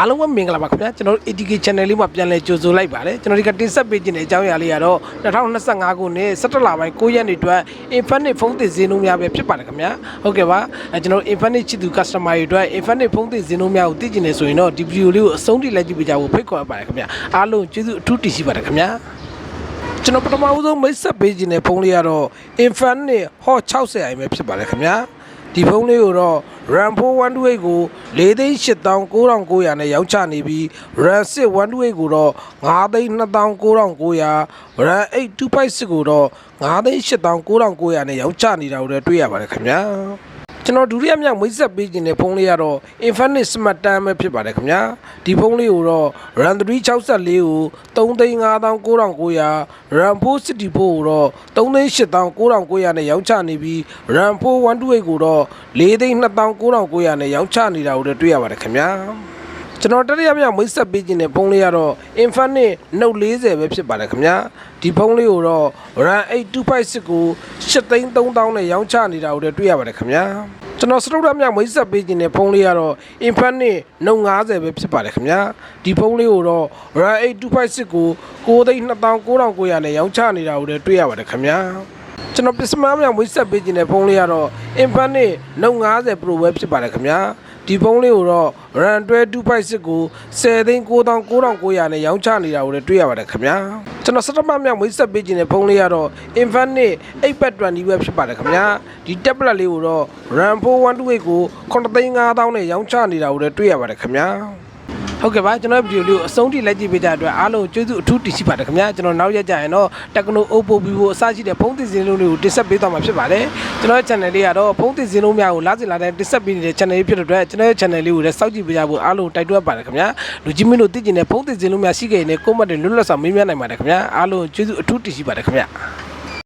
အားလုံးပဲမင်္ဂလာပါခင်ဗျာကျွန်တော်တို့ ATK channel လေးမှာပြန်လည်ကြိုဆိုလိုက်ပါတယ်ကျွန်တော်ဒီကတင်ဆက်ပေးခြင်းတဲ့အကြောင်းအရာလေးကတော့2025ခုနှစ်17လပိုင်း9ရက်နေ့အတွက် Infinite ဖုန်းသစ်ဈေးနှုန်းများပဲဖြစ်ပါတယ်ခင်ဗျာဟုတ်ကဲ့ပါအဲကျွန်တော်တို့ Infinite ချစ်သူ customer တွေအတွက် Infinite ဖုန်းသစ်ဈေးနှုန်းများကိုသိကျင်နေဆိုရင်တော့ဒီဗီဒီယိုလေးကိုအဆုံးထိလိုက်ကြည့်ပေးကြဖို့ဖိတ်ခေါ်ပါတယ်ခင်ဗျာအားလုံးကျေးဇူးအထူးတင်ရှိပါတယ်ခင်ဗျာကျွန်တော်ပထမဦးဆုံးမိတ်ဆက်ပေးခြင်းတဲ့ဖုန်းလေးကတော့ Infinite Hot 60i ပဲဖြစ်ပါတယ်ခင်ဗျာဒီဖုန်းလေးကိုတော့ RAM 4128ကို4,89,900နဲ့ရောင်းချနေပြီး RAM 6128ကိုတော့9,29,900 RAM 8256ကိုတော့9,89,900နဲ့ရောင်းချနေတာကိုလည်းတွေ့ရပါတယ်ခင်ဗျာ ကျွန်တော်ဒုတိယမြောက်မိတ်ဆက်ပေးခြင်းတဲ့ဖုန်းလေးကတော့ Infinite Smart 10ပဲဖြစ်ပါတယ်ခင်ဗျာဒီဖုန်းလေးကိုတော့ RAM 364ကို3,59,900 RAM 464ကိုတော့3,89,900နဲ့ရောင်းချနေပြီး RAM 4128ကိုတော့4,29,900နဲ့ရောင်းချနေတာကိုလည်းတွေ့ရပါတယ်ခင်ဗျာ ကျွန်တော်တတိယမြောက်မိတ်ဆက်ပေးခြင်းတဲ့ဖုန်းလေးကတော့ Infinite Note 40ပဲဖြစ်ပါတယ်ခင်ဗျာဒီဖုန်းလေးကိုတော့ RAM 8256ကို83,000နဲ့ရောင်းချနေတာကိုလည်းတွေ့ရပါတယ်ခင်ဗျာကျွန်တော်စတုဒ္ဓမြောက်မိတ်ဆက်ပေးခြင်းတဲ့ဖုန်းလေးကတော့ Infinite Note 50ပဲဖြစ်ပါတယ်ခင်ဗျာဒီဖုန်းလေးကိုတော့ RAM 8256ကို9,29,900နဲ့ရောင်းချနေတာကိုလည်းတွေ့ရပါတယ်ခင်ဗျာ ကျွန်တော်ပစ္စမမြောင်မွေးဆက်ပေးခြင်းတဲ့ဖုန်းလေးကတော့ Infinite Note 50 Pro ပဲဖြစ်ပါတယ်ခင်ဗျာဒီဖုန်းလေးကိုတော့ RAM 256ကို10,99,900နဲ့ရောင်းချနေတာကိုလည်းတွေ့ရပါတယ်ခင်ဗျာကျွန်တော်စတမမြောင်မွေးဆက်ပေးခြင်းတဲ့ဖုန်းလေးကတော့ Infinite 820ပဲဖြစ်ပါတယ်ခင်ဗျာဒီ tablet လေးကိုတော့ RAM 4128ကို9,500နဲ့ရောင်းချနေတာကိုလည်းတွေ့ရပါတယ်ခင်ဗျာ ဟုတ်ကဲ့ပါကျွန်တော်ဗီဒီယိုလေးကိုအဆုံးထိလိုက်ကြည့်ပေးကြတဲ့အတွက်အားလုံးကျေးဇူးအထူးတင်ရှိပါတယ်ခင်ဗျာကျွန်တော်နောက်ရက်ကြရင်တော့ Tecno Oppo Vivo အစရှိတဲ့ဖုန်းသစ်စင်းလုံးတွေကိုတင်ဆက်ပေးသွားမှာဖြစ်ပါတယ်ကျွန်တော်ရဲ့ channel လေးကတော့ဖုန်းသစ်စင်းလုံးများကိုလာစဉ်လာတိုင်းတင်ဆက်ပေးနေတဲ့ channel လေးဖြစ်တဲ့အတွက်ကျွန်တော်ရဲ့ channel လေးကိုလည်းစောင့်ကြည့်ပေးကြဖို့အားလုံးတိုက်တွန်းပါတယ်ခင်ဗျာလူကြီးမင်းတို့သိကျင်တဲ့ဖုန်းသစ်စင်းလုံးများရှိခဲ့ရင်လည်း comment တွေလွတ်လပ်စွာမေးမြန်းနိုင်ပါတယ်ခင်ဗျာအားလုံးကျေးဇူးအထူးတင်ရှိပါတယ်ခင်ဗျာ